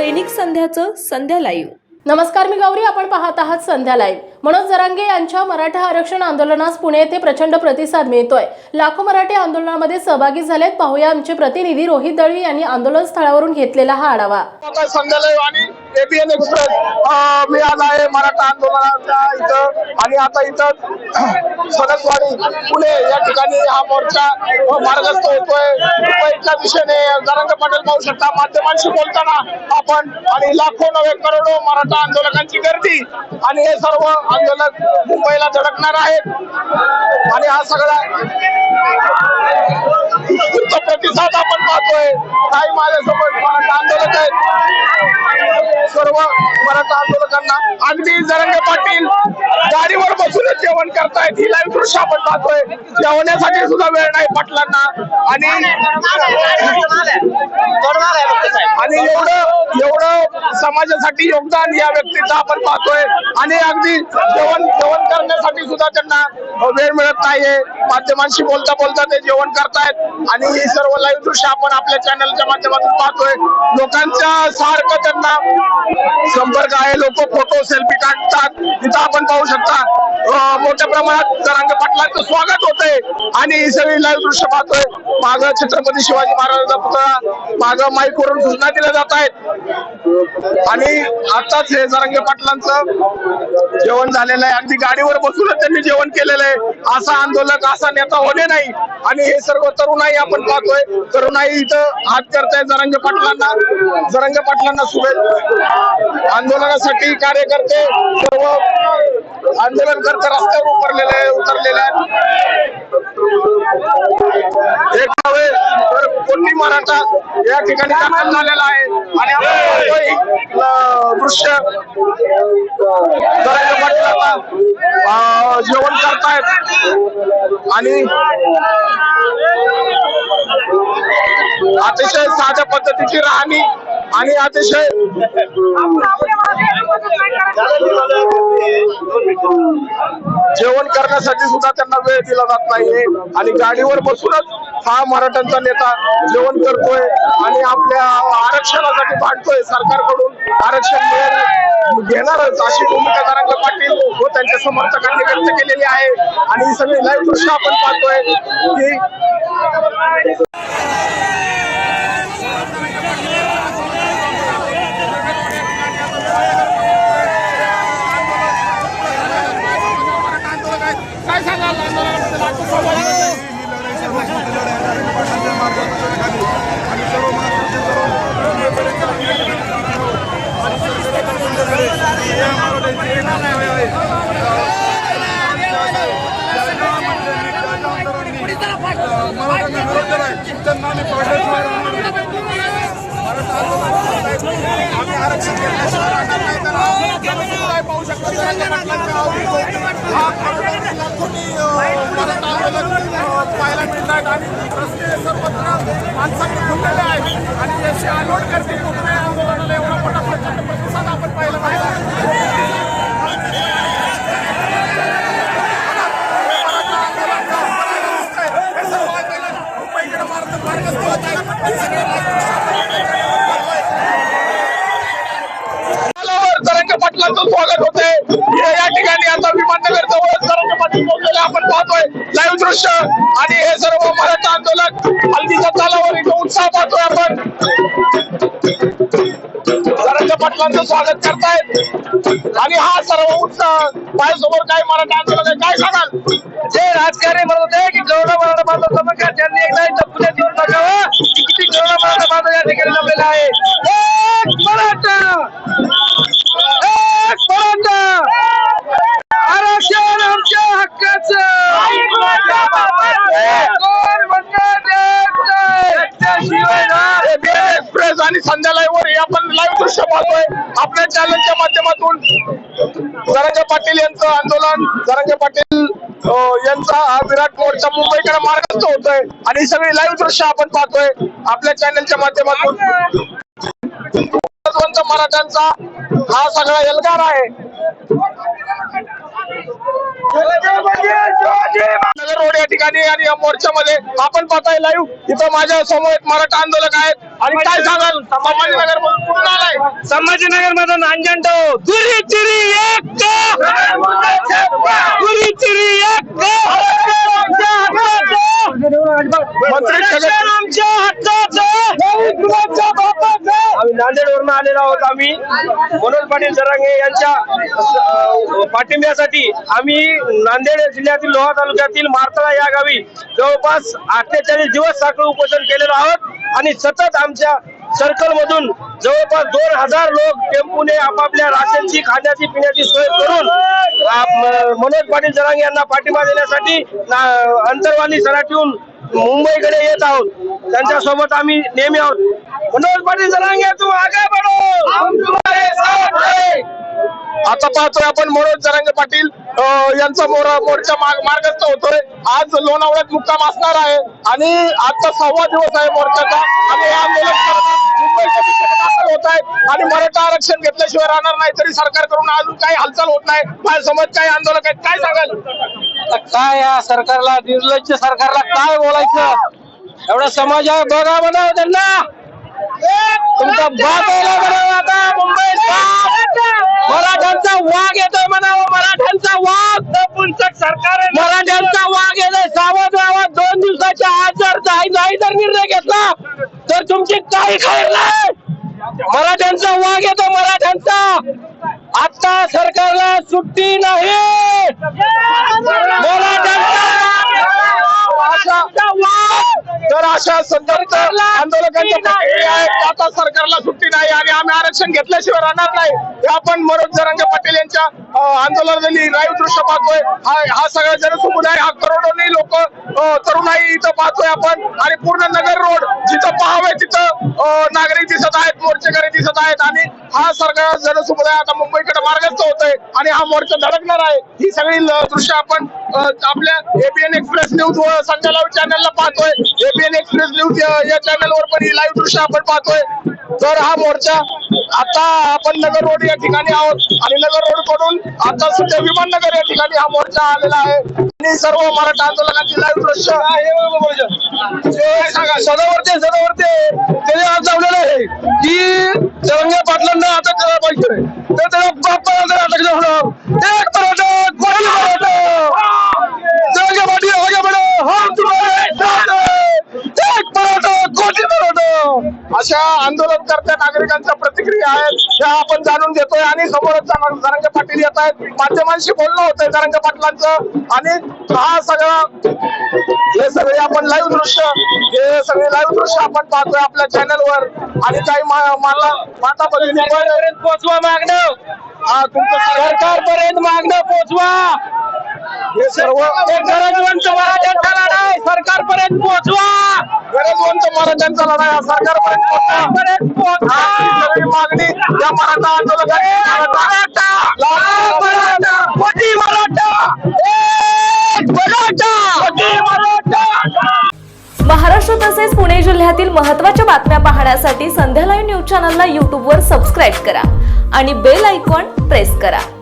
दैनिक संध्याचं संध्या live. नमस्कार मी गौरी आपण पाहत आहात संध्या लाईव्ह. मनोज जरांगे यांच्या मराठा आरक्षण आंदोलनास पुणे येथे प्रचंड प्रतिसाद मिळतोय. लाखो मराठी आंदोलनामध्ये सहभागी झालेत. पाहूया आमचे प्रतिनिधी रोहित दळवी यांनी आंदोलन स्थळावरून घेतलेला हा आढावा. एबीएन एक्सप्रेस अं, मी आज आहे मराठा आंदोलनाच्या इथं. आणि आता इथं सनसवाडी पुणे या ठिकाणी हा मोर्चा मार्गस्थ होतोय. मुंबईच्या दिशेने नरेंद्र पाटील पाहू शकता. माध्यमांशी बोलताना आपण आणि लाखो नव्हे करोडो मराठा आंदोलकांची गर्दी. आणि हे सर्व आंदोलक मुंबईला धडकणार आहेत. आणि हा सगळा उत्स्फूर्त प्रतिसाद आपण पाहतोय काही माझ्यासोबत मराठा आंदोलक आहेत. सर्व मराठा आंदोलकांना अगदी जरंगे पाटील गाडीवर बसूनच जेवण करतायत. ही लाईव्ह दृश्य आपण पाहतोय. जेवण्यासाठी सुद्धा वेळ नाही पाटलांना. आणि आणि एवढं एवढं समाजासाठी योगदान या व्यक्तीचं आपण पाहतोय. आणि अगदी जेवण जेवण करण्यासाठी सुद्धा त्यांना वेळ मिळत नाहीये. माध्यमांशी बोलता बोलता ते जेवण करतायत. आणि ही सर्व लाईव्ह दृश्य आपण आपल्या चॅनलच्या माध्यमातून पाहतोय. लोकांच्या सारखं त्यांना संपर्क आहे. लोक फोटो सेल्फी काढतात. तिथं आपण पाहू शकता मोठ्या प्रमाणात तरंग पाटलांचं स्वागत होतंय. आणि ही सगळी लाईव्ह दृश्य पाहतोय. माग छत्रपती शिवाजी महाराजांचा पुतळा माग माईकवरून सूचना दिल्या जात आहेत. आणि आताच हे जरांगे पाटलांचं जेवण झालेलं आहे. अगदी गाडीवर बसूनच त्यांनी जेवण केलेलं आहे. असा आंदोलक असा नेता होणे नाही. आणि हे सर्व तरुणाई आपण पाहतोय. तरुणाई इथं हात करताय जरांगे पाटलांना. जरांगे पाटलांना शुभेच्छा. आंदोलनासाठी कार्यकर्ते सर्व आंदोलन करता रस्त्यावर उतरलेले उतरलेले आहेत. एक नव्हे तर कोणी मराठा या ठिकाणी दाखल झालेला आहे. आणि आपण दृश्य जेवण करतायत. आणि अतिशय साध्या पद्धतीची राहणी आणि अतिशय जेवण करण्यासाठी सुद्धा त्यांना वेळ दिला जात नाहीये. आणि गाडीवर बसूनच हा मराठ्यांचा नेता जेवण करतोय आणि आपल्या आरक्षणासाठी भांडतोय सरकारकडून. आरक्षण घेणारच अशी भूमिका नारायण पाटील व त्यांच्या समर्थकांनी व्यक्त केलेली आहे. आणि ही सगळी लाईव्ह दृश्य आपण पाहतोय की आम्ही आरक्षण घेतल्याशिवाय राहणार नाही तर आम्ही काय पाहू शकतो. जरांगे पाटलांच्या हा लाखोनी मराठा पाहायला मिळत आहेत आणि रस्ते सर्वत्र माणसांनी फुटलेले आहेत. आणि असे करते आंदोलनाला एवढा मोठा प्रचंड प्रतिसाद आपण पाहिजे आंदोलन मुंबईकडे मार्ग मार्गस्थ होत आहे आणि सगळे तलावावर तरंग स्वागत होते या ठिकाणी आता विमाननगर जवळ तरंग पाटील आपण पाहतोय लाईव्ह दृश्य. आणि हे सर्व मराठा आंदोलक हल्दीच्या तालावर इथं उत्साह पाहतोय आपण. पाटलांचं स्वागत करतायत. आणि हा सर्व उत्साह माझ्यासमोर काय मराठा आंदोलक आहे काय सांगाल? जे राजकारणी म्हणत होते की गौरव मराठा बांधव समजा त्यांनी एकदा पुण्यात येऊन बघावं की किती गौरव मराठा बांधव या ठिकाणी जमलेला आहे मराठा! बंद आरक्षण आमच्या हक्काच! आणि संध्या हे आपण लाईव्ह दृश्य पाहतोय आपल्या चॅनलच्या माध्यमातून जरांगे पाटील यांचं आंदोलन जरांगे पाटील यांचा हा विराट मोर्चा मुंबईकडे मार्गस्थ होतोय आणि सगळी लाईव्ह दृश्य आपण पाहतोय आपल्या चॅनलच्या माध्यमातून मराठ्यांचा हा सगळा एल्गार आहे नगर रोड या ठिकाणी आणि या मोर्चामध्ये आपण पाहताय लाईव्ह इथं माझ्यासमोर एक मराठा आंदोलक आहेत. आणि काय सांगाल? संभाजीनगर मधून कुठून आलाय? संभाजीनगर मधून दुरी चिरी एक दुरी चिरी एक आमच्या हक्काचं! आम्ही नांदेडवरून आलेलो आहोत आम्ही. मनोज पाटील जरांगे यांच्या पाठिंब्यासाठी आम्ही नांदेड जिल्ह्यातील लोहा तालुक्यातील मारतळा या गावी जवळपास अठ्ठेचाळीस दिवस साखळ उपोषण केलेलो आहोत. आणि सतत आमच्या सर्कल मधून जवळपास दोन हजार लोक टेम्पूने आपापल्या राशनची खाण्याची पिण्याची सोय करून मनोज पाटील जरांगे यांना पाठिंबा देण्यासाठी अंतरवाली सराठीहून मुंबईकडे येत आहोत. त्यांच्यासोबत आम्ही नेहमी आहोत. मनोज पाटील जरांगे तू आगे बढो आता पाहतोय आपण मनोज जरांगे पाटील यांचा मोरा मोर्चा मार्ग- मार्गस्थ होतोय. आज लोणावळ्यात मुक्काम असणार आहे. आणि आजचा सहावा दिवस आहे मोर्चाचा. आणि हे आंदोलन मुंबईच्या दिशेने दाखल होत आहे आणि मराठा आरक्षण घेतल्याशिवाय राहणार नाही तरी सरकारकडून अजून काही हालचाल होत नाही. माझ्यासमोर काही आंदोलक आहेत. काय सांगाल? काय या सरकारला निर्लज्ज सरकारला काय बोलायचं? एवढा समाज आहे बघा म्हणा त्यांना. तुमचा बाप यायला आता मुंबईत मराठ्यांचा वाघ येतोय म्हणावं मराठ्यांचा वाघ. सरकार मराठ्यांचा वाघ येतोय सावध राहा दोन दिवसाच्या आज जर नाही जर निर्णय घेतला तर तुमची काही खैर नाही. मराठ्यांचा वाघ येतो मराठ्यांचा. आता सरकारला सुट्टी नाही. तर अशा संदर्भ आंदोलकांच्या प्रतिक्रिया आहेत. की आता सरकारला सुट्टी नाही आणि आम्ही आरक्षण घेतल्याशिवाय राहणार नाही. हे आपण मनोज जरांगे पाटील यांच्या अं, आंदोलनातील लाईव्ह दृश्य पाहतोय. हा हा सगळा जनसमुदाय हा करोडोनी लोक तरुणाई इथं पाहतोय आपण. आणि पूर्ण नगर हो, नागरिक दिसत आहेत मोर्चेकरी दिसत आहेत आणि हा सगळा जनसमुदाय आता मुंबईकडे मार्गस्थ होतोय आणि हा मोर्चा धडकणार आहे. ही सगळी दृश्य आपण आपल्या एबीएन एक्सप्रेस न्यूज लाईव्ह चॅनलला पाहतोय. एबीएन एक्सप्रेस न्यूज या- या चॅनलवर पण ही लाईव्ह दृश्य आपण पाहतोय. तर हा मोर्चा आता आपण नगर रोड या ठिकाणी आहोत. आणि नगर रोडकडून आता सध्या विमाननगर या ठिकाणी हा मोर्चा आलेला आहे. आणि सर्व मराठा आंदोलनाची लाईव्ह दृश्य सदावरते सदावरते त्याने आज लावलेलं आहे. की जरंगे पाटलांना अटक करायला पाहिजे तर त्याला बाप्पाला अटक होणार एक मराठा कोटी मराठा जरंगे पाटील आगे बढो हम तुम्हारे साथ हैं. एक मराठा कोटी मराठा अशा आंदोलनकर्त्या नागरिकांच्या प्रतिक्रिया आहेत त्या आपण जाणून घेतोय आणि समोरच जरांगे पाटील येत आहेत. माध्यमांशी बोलणं होतंय जरांगे पाटलांचं. आणि हा सगळा हे सगळे आपण लाईव्ह दृश्य हे सगळे लाईव्ह दृश्य आपण पाहतोय आपल्या चॅनलवर आणि काही मला माता भगिनी पण पोचवा मागणं. तुमचं सरकार सरकारपर्यंत मागणं पोचवा. हे सर्व एक गरजवंत मराठ्यांचा सरकारपर्यंत पोचवा गरजवंत मराठ्यांचा हा सरकारपर्यंत पोहोचवा. ही सगळी मागणी या मराठा आंदोलकांची मराठा! लाल मराठा! कोटी मराठा! एक मराठा! कोटी मराठा! महाराष्ट्र तसेच पुणे जिल्ह्यातील महत्त्वाच्या बातम्या पाहण्यासाठी संध्या लाईव्ह न्यूज चॅनलला यूट्यूबवर सबस्क्राईब करा आणि बेल आयकॉन प्रेस करा.